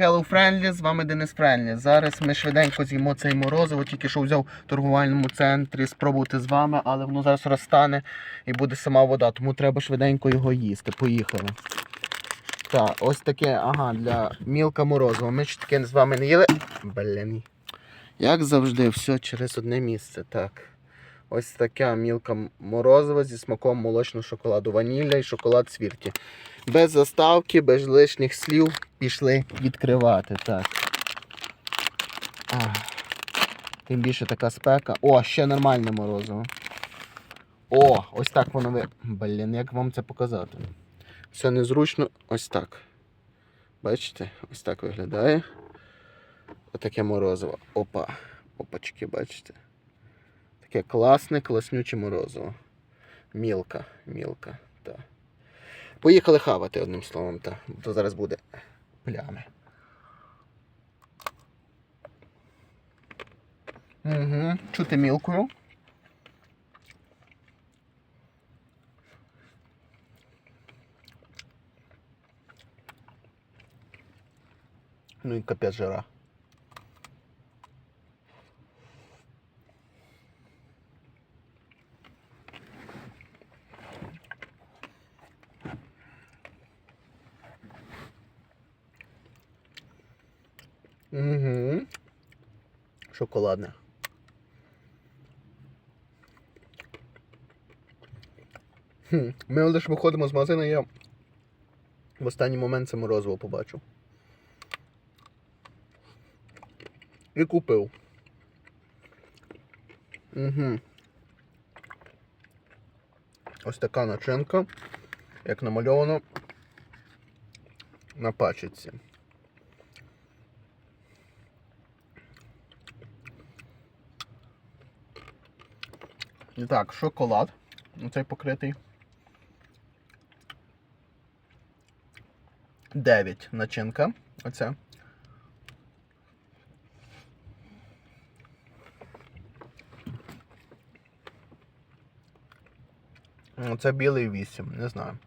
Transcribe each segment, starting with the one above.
Hello Friendly, з вами Денис Френлі. Зараз ми швиденько з'їмо цей морозиво, тільки що взяв в торгувальному центрі спробувати з вами, але воно зараз розтане і буде сама вода, тому треба швиденько його їсти. Поїхали. Так, ось таке, ага, для мілка морозиво. Ми ж таке з вами не їли. Блін. Як завжди, все через одне місце. Так. Ось таке мілка морозиво зі смаком молочного шоколаду, ванілля і шоколад свірті. Без заставки, без лишніх слів пішли відкривати. Так. Тим більше така спека. О, ще нормальне морозиво. О, ось так воно ви. Блін, як вам це показати? Все незручно, ось так. Бачите? Ось так виглядає. Отаке морозиво. Опа. Опачки, бачите? Таке класне, класнюче морозиво. Мілка, мілка, так. Поїхали хавати одним словом, та. То зараз буде плями. Угу. Чути мілкою. Ну і капець жара. Угу. Шоколадне. Хм. Ми лише виходимо з магазину, я в останній момент це морозиво побачив. І купив. Угу. Ось така начинка, як намальовано на пачці. І так, шоколад. Оцей покритий. 9 начинка. Оця. Оце білий 8, не знаю.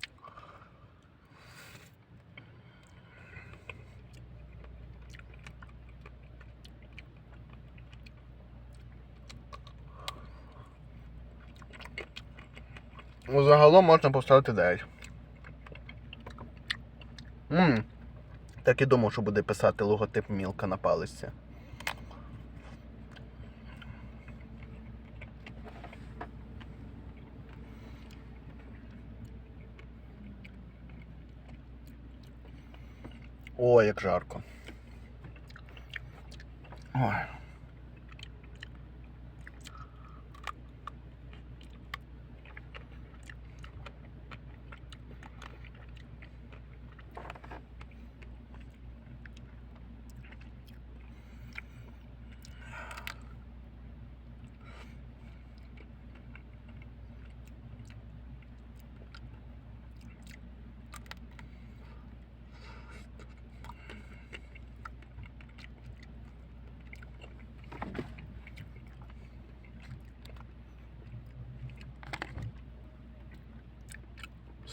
Ну, загалом можна поставити 9. Ммм. Так і думав, що буде писати логотип мілка на паличці. Ой, як жарко. Ой.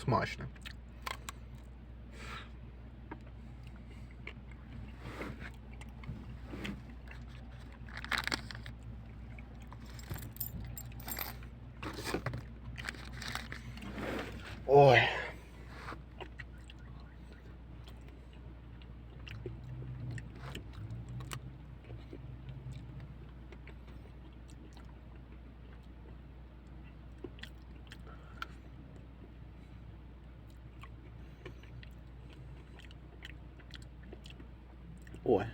Смачно. Ой. Ой.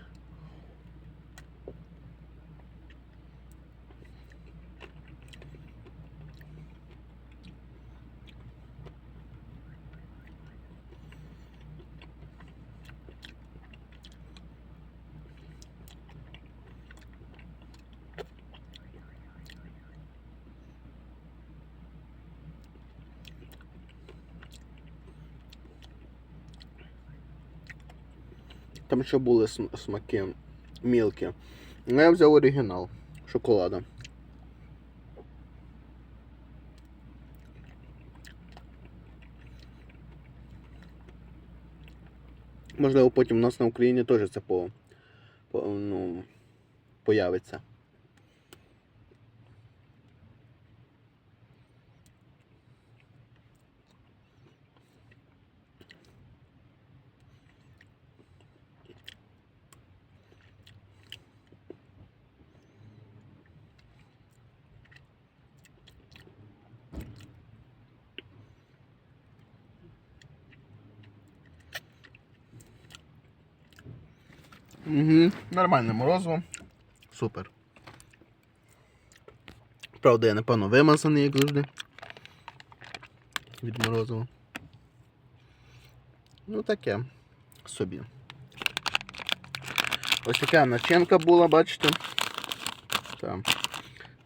Там ще були смаки мілкі. Ну я взяв оригінал шоколада. Можливо, потім у нас на Україні теж це по, по, ну, появиться. Угу, нормальне морозиво. Супер. Правда, я напевно вимазаний, як завжди. Від морозива. Ну таке собі. Ось така начинка була, бачите? Так.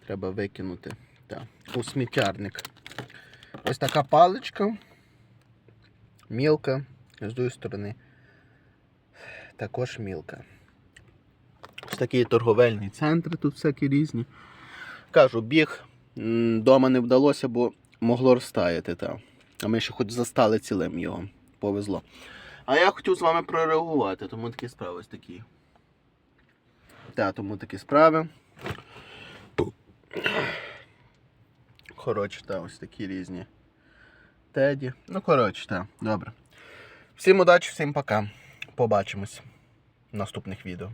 Треба викинути. Так. У сміттярник. Ось така паличка. Мілка. З другої сторони. Також мілка. Такі торговельні центри тут всякі різні. Кажу, біг вдома не вдалося, бо могло розтаяти. Та. А ми ще хоч застали цілим його. Повезло. А я хотів з вами прореагувати, тому такі справи ось такі. Так, тому такі справи. Коротше, так, ось такі різні. Теді. Ну, коротше, так, добре. Всім удачі, всім пока. Побачимось в наступних відео.